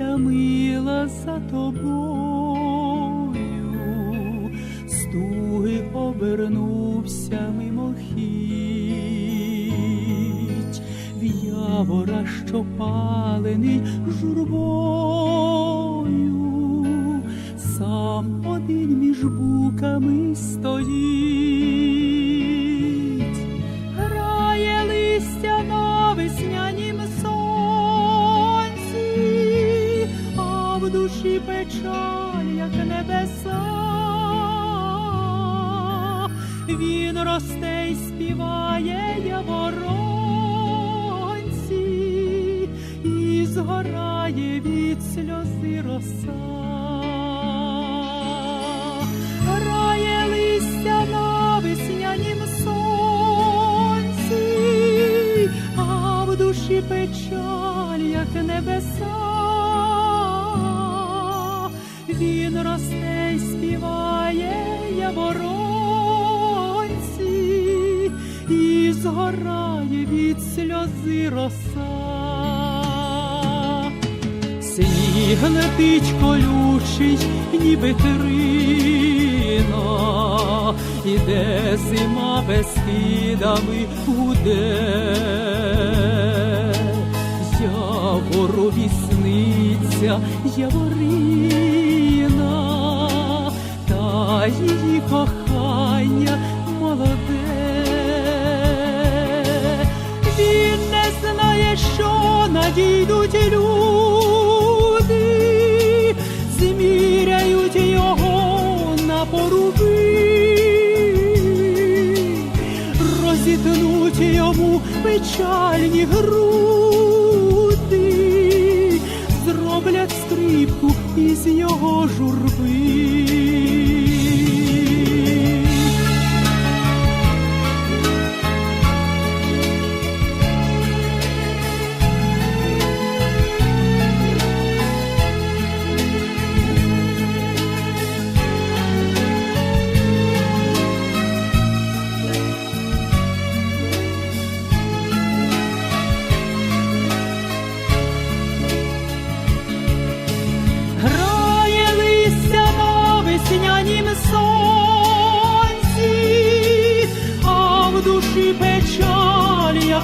дивлюся, мила за тобою, стуги обернувся мимохідь, в явора, що палений журбою, сам один між буками стоїть, як небеса. Він росте й співає яворонці, і згорає від сльози роса. Грає листя на веснянім сонці, а в душі печаль, як небеса. Він росте й співає яворонці, і згорає від сльози роса. Сніг летить колючий, ніби крина, іде зима без безкидами гуде, явору вісниця яворина, її кохання молоде. Він не знає, що надійдуть люди, зміряють його на поруби, розітнуть йому печальні груди, зроблять скрипку із його журби.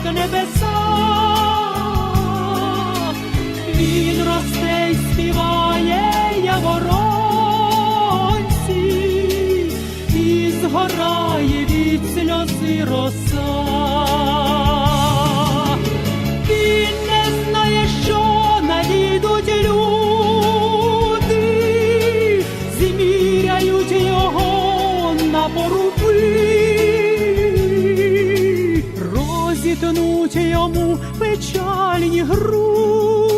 Печаль, небесах, небеса. Він росте й співає яворонці, і згорає від сльози роса. Розітнуть йому печальні груди,